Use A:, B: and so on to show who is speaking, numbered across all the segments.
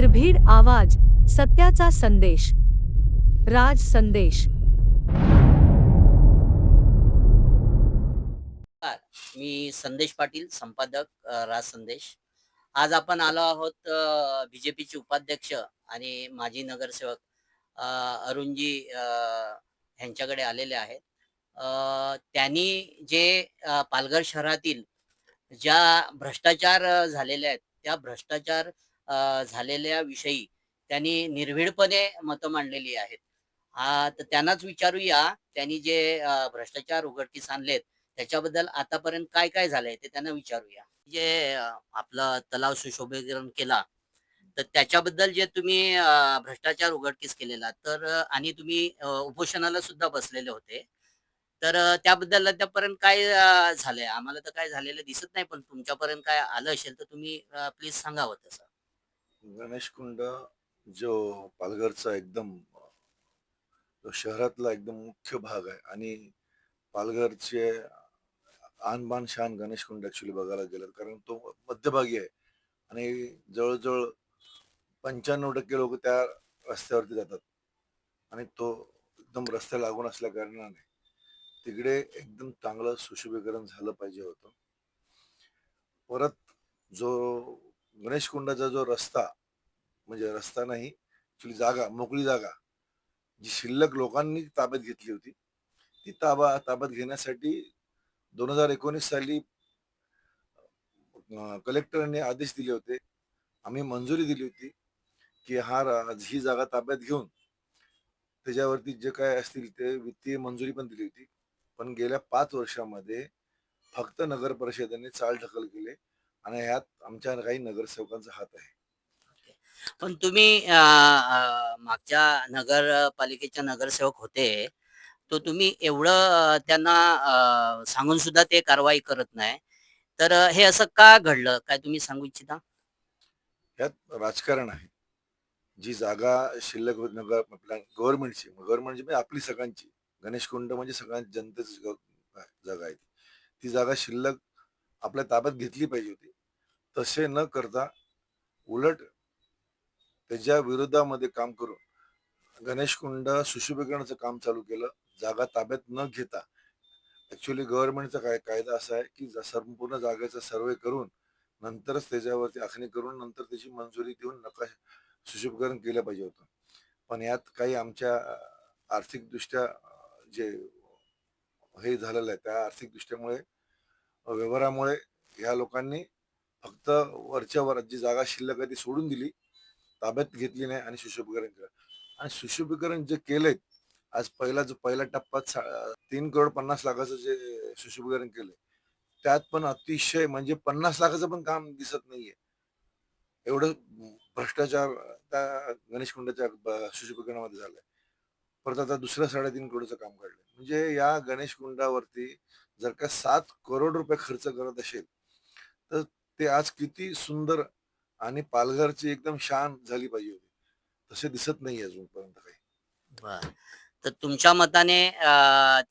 A: निर्भीड आवाज सत्याचा संदेश राज संदेश.
B: मी संदेश पाटील संपादक राज संदेश. आज आपण आलो आहोत बीजेपीचे उपाध्यक्ष आणि माजी नगरसेवक अरुणजी ह्यांच्याकडे आलेले आहेत. त्यांनी जे पालघर शहरातील ज्या भ्रष्टाचार झालेले आहेत त्या भ्रष्टाचार झालेल्या विषयी त्यांनी निर्भीडपणे मतं मांडलेली आहेत. तर त्यांनाच विचारूया त्यांनी जे भ्रष्टाचार उघडकीस आणलेत त्याच्याबद्दल आतापर्यंत काय काय झालंय ते त्यांना विचारूया. जे आपला आपलं तलाव सुशोभीकरण केला तर त्याच्याबद्दल जे तुम्ही भ्रष्टाचार उघडकीस केलेला तर आणि तुम्ही उपोषणाला सुद्धा बसलेले होते तर त्याबद्दल आतापर्यंत काय झालंय? आम्हाला तर काय झालेलं दिसत नाही पण तुमच्यापर्यंत काय आलं असेल तर तुम्ही प्लीज सांगावं तसं.
C: गणेश कुंड जो पालघरचा एकदम जो शहरातला एकदम मुख्य भाग आहे आणि पालघरचे आनबान शान गणेश कुंड ऍक्च्युली बघायला गेलं कारण तो मध्यभागी आहे. आणि जवळजवळ पंच्याण्णव टक्के लोक त्या रस्त्यावरती जातात. आणि तो एकदम रस्त्या लागून असल्या कारणाने तिकडे एकदम चांगलं सुशोभीकरण झालं पाहिजे होतं. परत जो गणेश कुंडाचा जो रस्ता म्हणजे रस्ता नाही ऍक्च्युली जागा मोकळी जागा जी शिल्लक लोकांनी ताब्यात घेतली होती ती ताबा ताब्यात घेण्यासाठी दोन हजार एकोणीस साली कलेक्टरने आदेश दिले होते आम्ही मंजुरी दिली होती की हा रा- ही जागा ताब्यात घेऊन त्याच्यावरती जे काय असतील ते वित्तीय मंजुरी पण दिली होती पण गेल्या पाच वर्षामध्ये फक्त नगर परिषदेने चाल ढकल केले आणि ह्यात आमच्या काही नगरसेवकांचा हात आहे.
B: पण तुम्ही अ, अ, मागच्या नगरपालिकेच्या नगरसेवक होते तो तुम्ही एवढं अ, त्यांना अ, सांगून सुद्धा ते कारवाई करत नाही. तर अ, हे असं का घडलं? काय तुम्ही सांगू इच्छिता?
C: ह्यात राजकारण आहे. जी जागा शिल्लक होत नगर आपल्या गव्हर्नमेंटची गव्हर्नमेंटची म्हणजे आपली सगळ्यांची. गणेश कुंड म्हणजे सगळ्यांची जनतेची ग- जागा आहे ती जागा शिल्लक आपल्या ताब्यात घेतली पाहिजे होती. तसे न करता उलट त्याच्या विरोधामध्ये काम करून गणेश कुंड सुशोभीकरणाचं काम चालू केलं. जागा ताब्यात न घेता. ऍक्च्युली गव्हर्नमेंटचा काय कायदा असा आहे की संपूर्ण जागेचा सर्वे करून नंतरच त्याच्यावरती आखणी करून नंतर त्याची मंजुरी देऊन नकाशा सुशोभीकरण केलं पाहिजे होतं. पण यात काही आमच्या आर्थिकदृष्ट्या जे हे झालेलं आहे त्या आर्थिक दृष्ट्यामुळे व्यवहारामुळे ह्या लोकांनी फक्त वरच्या वर जी जागा शिल्लक आहे ती सोडून दिली ताब्यात घेतली नाही आणि सुशोभीकरण केलं. आणि सुशोभीकरण जे केलंय आज पहिला जो पहिला टप्पा तीन करोड पन्नास लाखाचं जे सुशोभीकरण केलंय त्यात पण अतिशय म्हणजे पन्नास लाखाचं पण काम दिसत नाहीये. एवढं भ्रष्टाचार त्या गणेश कुंडाच्या सुशोभीकरणामध्ये झालाय. परत आता दुसऱ्या साडेतीन करोडचं काम काढलंय. म्हणजे या गणेश कुंडावरती जर का सात करोड रुपये खर्च करत असेल तर ते आज किती सुंदर आणि पालघरची एकदम शान झाली पाहिजे होती. तसे दिसत नाही अजूनपर्यंत काही.
B: तर तुमच्या मताने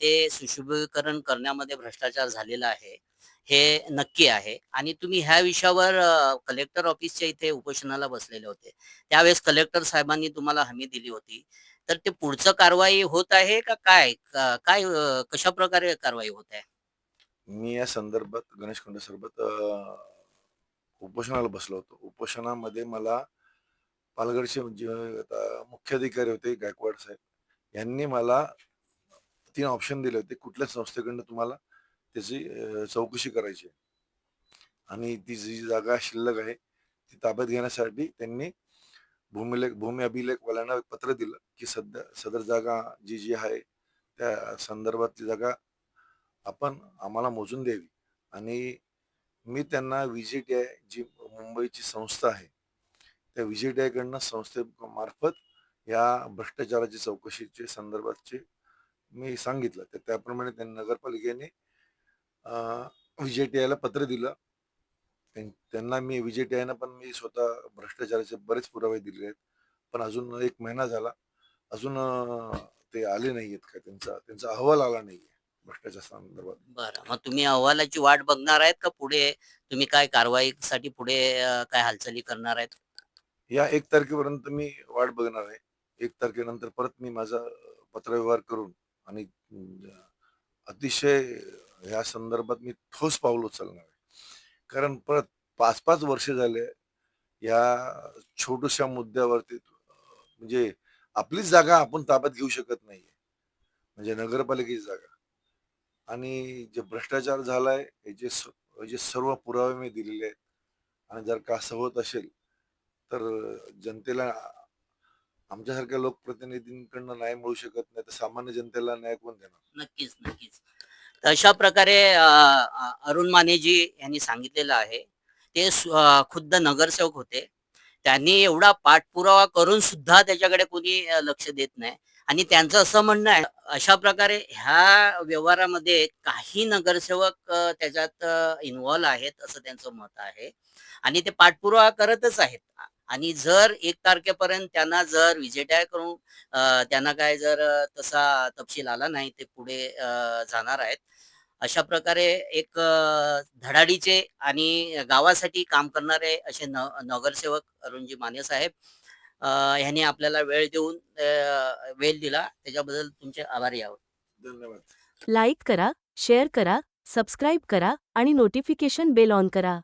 B: ते सुशुभीकरण करण्यामध्ये भ्रष्टाचार झालेला आहे हे नक्की आहे. आणि तुम्ही ह्या विषयावर कलेक्टर ऑफिसच्या इथे उपोषणाला बसलेले होते. त्यावेळेस कलेक्टर साहेबांनी तुम्हाला हमी दिली होती. तर ते पुढचं कारवाई होत आहे का काय? काय कशा प्रकारे कारवाई होत आहे?
C: मी या संदर्भात गणेश कुंड सरबत उपोषणाला बसलो होतो उपोषणामध्ये मला पालघरचे जे आता मुख्याधिकारी होते गायकवाड साहेब यांनी मला तीन ऑप्शन दिले होते कुठल्या संस्थेकडनं तुम्हाला त्याची चौकशी करायची आहे. आणि ती जी जागा शिल्लक आहे ती ताब्यात घेण्यासाठी त्यांनी भूमिलेख भूमी अभिलेखवाल्यांना पत्र दिलं की सध्या सदर जागा जी जी आहे त्या संदर्भातली जागा आपण आम्हाला मोजून द्यावी. आणि मी त्यांना व्हीजीटीआय जी मुंबईची संस्था आहे त्या व्हीजीटीआय आयकडनं संस्थेमार्फत या भ्रष्टाचाराची चौकशीचे संदर्भातचे मी सांगितलं. तर त्याप्रमाणे त्यांनी नगरपालिकेने व्हीजीटीआयला पत्र दिलं. त्यां- त्यांना मी व्हीजीटीआयनं पण मी स्वतः भ्रष्टाचाराचे बरेच पुरावे दिले आहेत. पण अजून एक महिना झाला. अजून ते आले नाही आहेत काय त्यांचा त्यांचा अहवाल आला नाही आहे भ्रष्टाचार संदर्भात.
B: बरं मग तुम्ही अहवालाची वाट बघणार आहेत का पुढे? तुम्ही काय कारवाईसाठी पुढे अ, काय हालचाली करणार आहेत?
C: या एक तारखेपर्यंत मी वाट बघणार आहे. एक तारखेनंतर परत मी माझा पत्रव्यवहार करून आणि अं, अतिशय ह्या संदर्भात मी ठोस पाऊल उचलणार आहे. कारण परत पाच पाच वर्ष झाले या छोट्याशा मुद्द्यावरती अं, म्हणजे आपलीच जागा आपण ताब्यात घेऊ शकत नाहीये. म्हणजे नगरपालिकेची जागा. आणि जे भ्रष्टाचार झालाय याचे जे सर्व पुरावे मी दिलेले आहेत आणि जर का असं होत असेल तर जनतेला आमच्यासारख्या लोकप्रतिनिधींकडनं न्याय मिळू शकत नाही तर सामान्य जनतेला न्याय कोण देणार?
B: नक्कीच नक्कीच. तर अशा प्रकारे अरुण मानेजी यांनी सांगितलेलं आहे. ते खुद्द नगरसेवक होते. त्यांनी एवढा पाठपुरावा करून सुद्धा त्याच्याकडे कोणी लक्ष देत नाही. आणि त्यांचं असं म्हणणं आहे अशा प्रकारे ह्या व्यवहारामध्ये काही नगरसेवक त्याच्यात इन्व्हॉल्व आहेत असं त्यांचं मत आहे. आणि ते पाठपुरावा करतच आहेत. आणि जर एक तारखेपर्यंत त्यांना जर विजेटाय करून त्यांना काय जर तसा तपशील आला नाही ते पुढे जाणार आहेत. अशा प्रकारे एक धडाडीचे आणि गावासाठी काम करणारे असे न नगरसेवक अरुणजी माने साहेब ह्यांनी आपल्याला वेळ देऊन वेळ दिला. त्याच्याबद्दल तुमचे आभारी आहोत.
C: धन्यवाद.
D: लाईक करा शेअर करा सबस्क्राईब करा आणि नोटिफिकेशन बेल ऑन करा.